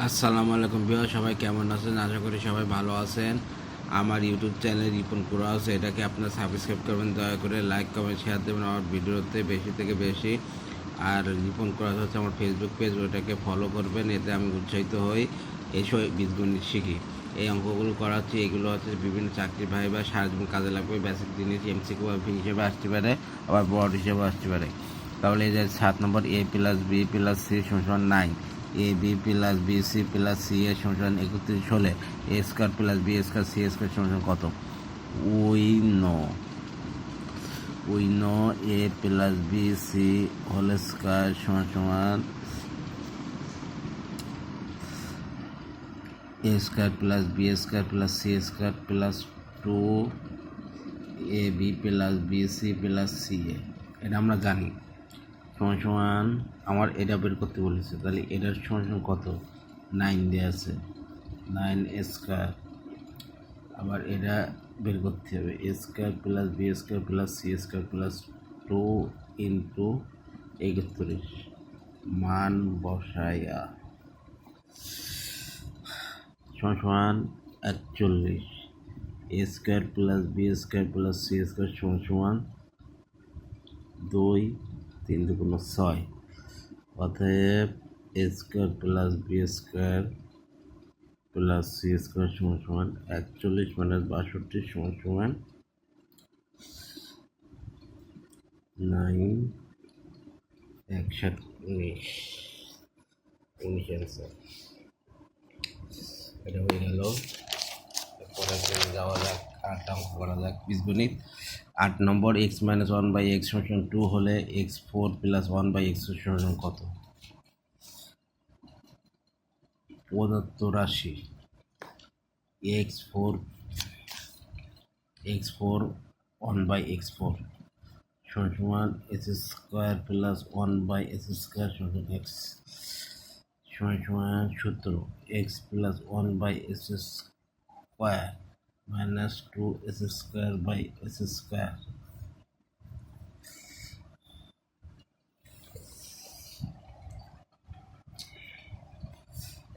আসসালামু আলাইকুম বিয়া সবাই কেমন আছেন? আশা করি সবাই ভালো আছেন। আমার ইউটিউব চ্যানেল রিপন কুরা আছে, এটাকে আপনারা সাবস্ক্রাইব করবেন, দয়া করে লাইক কমেন্ট শেয়ার দেবেন আমার ভিডিওতে বেশি থেকে বেশি। আর রিপন কুরা হচ্ছে আমার ফেসবুক পেজ ওটাকে ফলো করবেন, এতে আমি উৎসাহিত হই। এইসব বীজগণিত শিখি। এই অঙ্কগুলো করাচ্ছি, এগুলো হচ্ছে বিভিন্ন চাকরি ভাই বা সারা জীবন কাজে লাগবে বেসিক জিনিস এমসিকিউ হিসেবে আসতে পারে, আবার বড় হিসেবে আসতে পারে। তাহলে এই যে সাত নম্বর A plus B plus C সমান nine A B plus B C plus C এর সমান একত্রিশ হলে A square plus B square C square সমান কত? We know. We know A plus B C whole square সমান সমান A square plus B square plus C square plus two A B plus B C plus C A এটা আমরা জানি। সমান সমান আমার এটা বের করতে বলেছে। তাহলে এটার সমান সমান কত? নাইন দেওয়া আছে। Nine square. আবার এটা বের করতে হবে। A square plus B square plus C square plus two into একত্রিশ মান বসাইয়া সমান সমান একচল্লিশ। A square plus B square plus C square সমান সমান দুই তিন দুগুণ ছয়। অতএব A square plus B square plus C square সমান সমান একচল্লিশ মাইনাস বাষট্টি সমান সমান নাইন একষাট উনিশ। উনিশ অ্যান্সার এটা হয়ে গেল। পরের যাওয়া যাক অঙ্ক করা যাক বীজগণিত আট নম্বর X minus one by X সমান টু হলে X four plus one by X সমান কত? প্রদত্ত রাশি X four X four one by X four সমান সমান X square plus one by X square সমান এক্স সমান সমান সূত্র X plus one by X square two X square by X square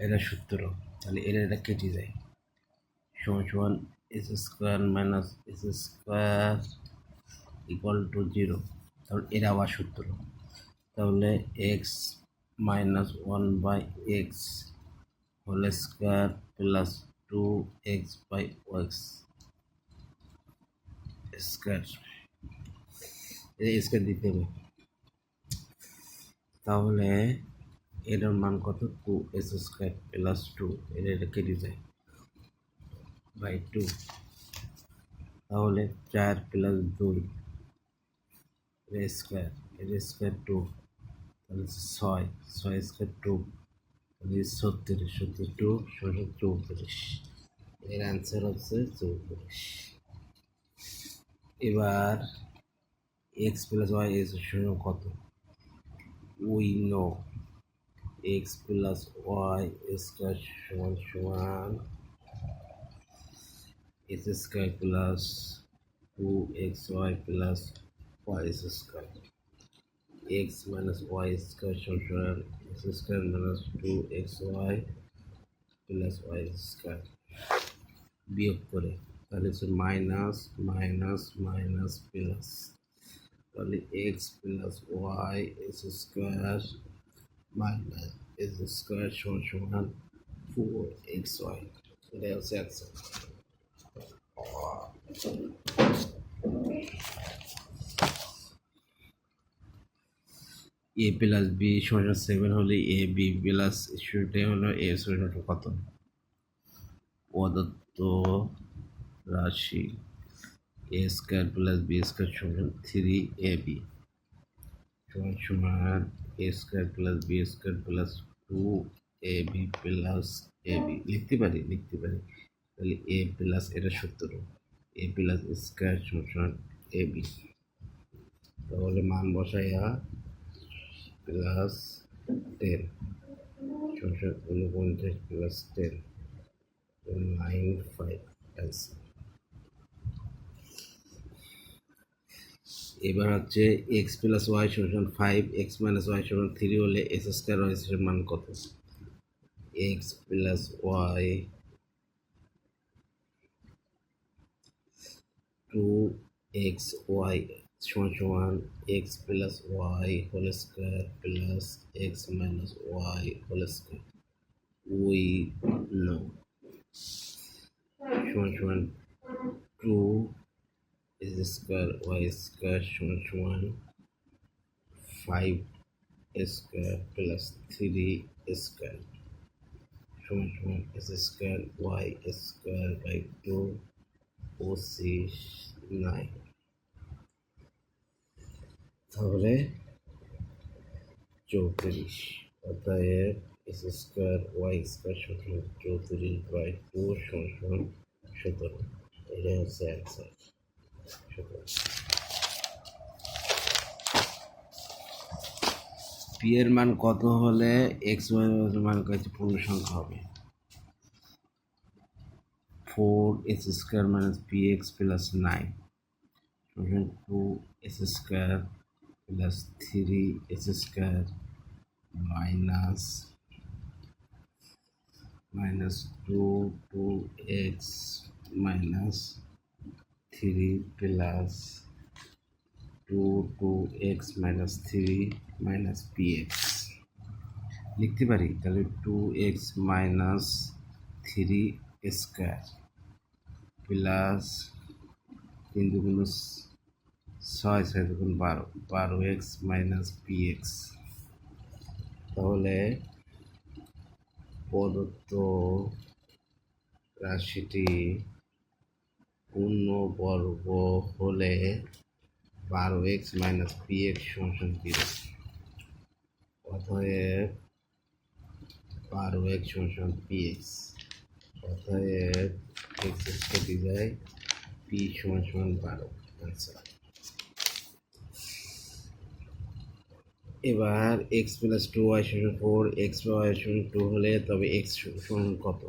এটা সূত্র। তাহলে এটা এটা কেটে যায়। সমান সমান X square minus X square equal to zero তাহলে এটা আবার সূত্র। তাহলে X minus one by X whole square plus two X by X square এটা স্কোয়ার দিতে হবে তাহলে এটার মান কত two X square plus two এটা এটা কেটে যায় বাই টু তাহলে চার প্লাস দুই এটা স্কোয়ার এটা স্কোয়ার টু তাহলে ছয় ছয় স্কোয়ার টু তাহলে ছত্রিশ সত্তর টু ছশো চৌত্রিশ। এর অ্যান্সার হচ্ছে চৌত্রিশ। এবার এক্স প্লাস ওয়াই এক্স শূন্য কত? We know. X plus Y square সমান সমান X square plus two X Y plus Y square X minus Y square সমান X square minus two X Y plus Y square বিয়োগ করে। তাহলে হচ্ছে minus minus minus plus তাহলে X plus Y X square minus X square সমান সমান four X Y এটা হচ্ছে অ্যান্সার এ প্লাস বি সমান সেভেন হলে এ বি প্লাস সেটা হলো এ সমান কত? প্রদত্ত রাশি A square plus B square সমান থ্রি এ বি সমান সমান A square plus B square plus two A B plus A B লিখতে পারি? লিখতে পারি। তাহলে এ প্লাস এটা সত্তর। এ প্লাস স্কোয়ার সমান এ বি তাহলে মান বসাইয়া প্লাস টেন। ছশো উনপঞ্চাশ plus ten nine five answer এবার হচ্ছে এক্স প্লাস ওয়াই সমান ফাইভ, এক্স মাইনাস ওয়াই সমান থ্রি হলে এক্স স্কোয়ার ওয়াই এর মান কত? X plus Y two X Y সমান সমান X plus Y whole square plus X minus Y whole square we know সমান সমান two X square Y square সমান সমান five square plus three square সমান সমান X square Y square by two পঁচিশ nine তাহলে চৌত্রিশ অতএব এস স্কোয়ার ওয়াই স্কোয়ার সমান চৌত্রিশ বাই টু সমান সতেরো। এটাই হচ্ছে অ্যান্সার সতেরো। পি এর মান কত হলে এক্স ওয়াই মান কাছে পূর্ণ সংখ্যা হবে? Four S square minus P X plus nine two S square plus three X square minus minus two two X minus three plus two two X minus three minus P X লিখতে পারি? তাহলে two X minus three square plus তিন দুগুণ ছয় ছয় দুগুণ বারো বারো এক্স মাইনাস পি এক্স। তাহলে প্রদত্ত রাশিটি পূর্ণবর্গ হলে বারো এক্স মাইনাস পি এক্স সমান জিরো। অতএব বারো এক্স সমান পি এক্স। অতএব এক্স এক্স কেটে যায় পি সমান বারো। আনসার এবার এক্স প্লাস টু ওয়াই সমান ফোর এক্স ওয়াই সমান টু হলে তবে এক্স সমান কত?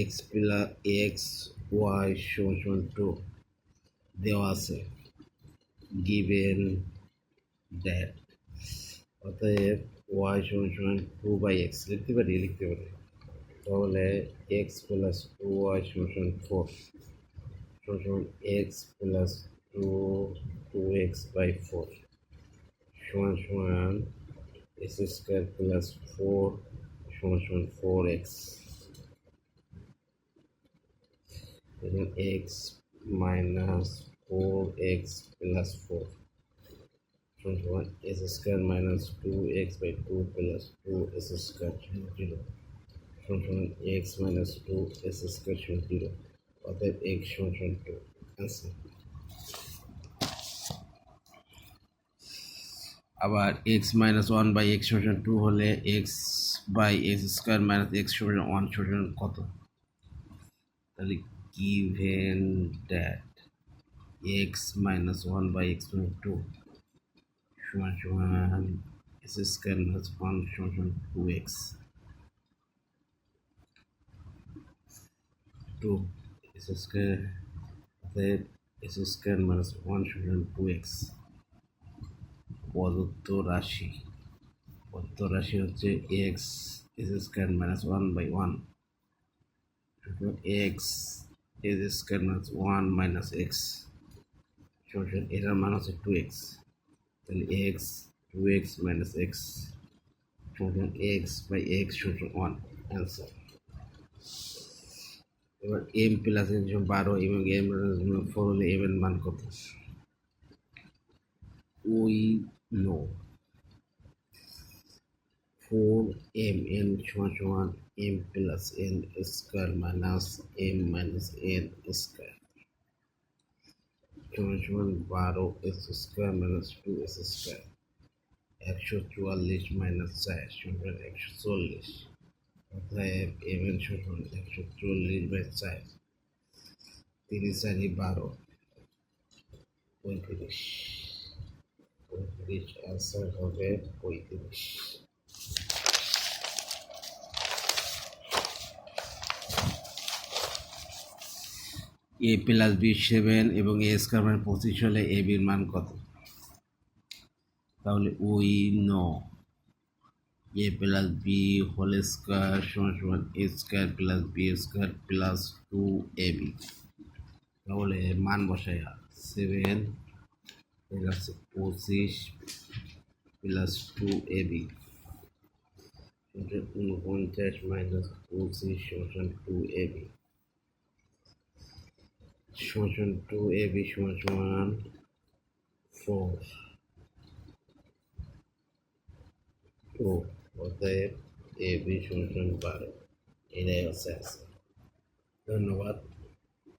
এক্স প্লাস এক্স ওয়াই সমান টু দেওয়া আছে। গিভেন দ্যাট অতএব ওয়াই সমান সমান টু বাই এক্স লিখতে পারি লিখতে পারি। তাহলে এক্স প্লাস টু ওয়াই সমান ফোর সমান X plus two two X by four সমান সমান এক্স স্কোয়ার প্লাস ফোর সমান সমান ফোর এক্স এবং X minus four X plus four সমান সমান X square minus two X by two plus two X square zero সমান সমান X minus two X square সমান জিরো অর্থাৎ এক্স সমান সমান টু আনসার আবার X minus one by X সমান টু হলে X by X square minus X সমান ওয়ান সমান কত? তাহলে given that x minus 1 by x minus 2 সমান সমান x স্কোয়ার মাইনাস 1 সমান সমান 2x 2 x square x square minus 1 সমান 2x প্রদত্ত রাশি। প্রদত্ত রাশি হচ্ছে x x square minus 1 by 1 x is square minus 1 minus x সমান এটার মান হচ্ছে টু এক্স তাহলে X two X minus X সমান এক্স বাই এক্স সমান ওয়ান অ্যান্সার এবার এম প্লাস এন সমান বারো এবং এম ফোর হলে এম এর মান কত? We know four M N সমান সমান M plus N square minus M minus N square সমান সমান বারো X square minus two X square একশো চুয়াল্লিশ মাইনাস চার সমান একশো চল্লিশ অতএব এম এন সমান একশো চল্লিশ বাই চার তিরিশ চারি বারো পঁয়ত্রিশ পঁয়ত্রিশ আনসার হবে পঁয়ত্রিশ এ প্লাস বি সেভেন এবং এ স্কোয়ার মানে পঁচিশ হলে এ বির মান কত? তাহলে we know. A plus B whole square সমান সমান A square plus B square plus two A B তাহলে মান বসাই সেভেন আছে পঁচিশ প্লাস টু এ বি উনপঞ্চাশ মাইনাস পঁচিশ সমান টু এ বি সমান টু এ বি সমান ফোর টু অতএব এ বি সমান বারো এটাই হচ্ছে আছে ধন্যবাদ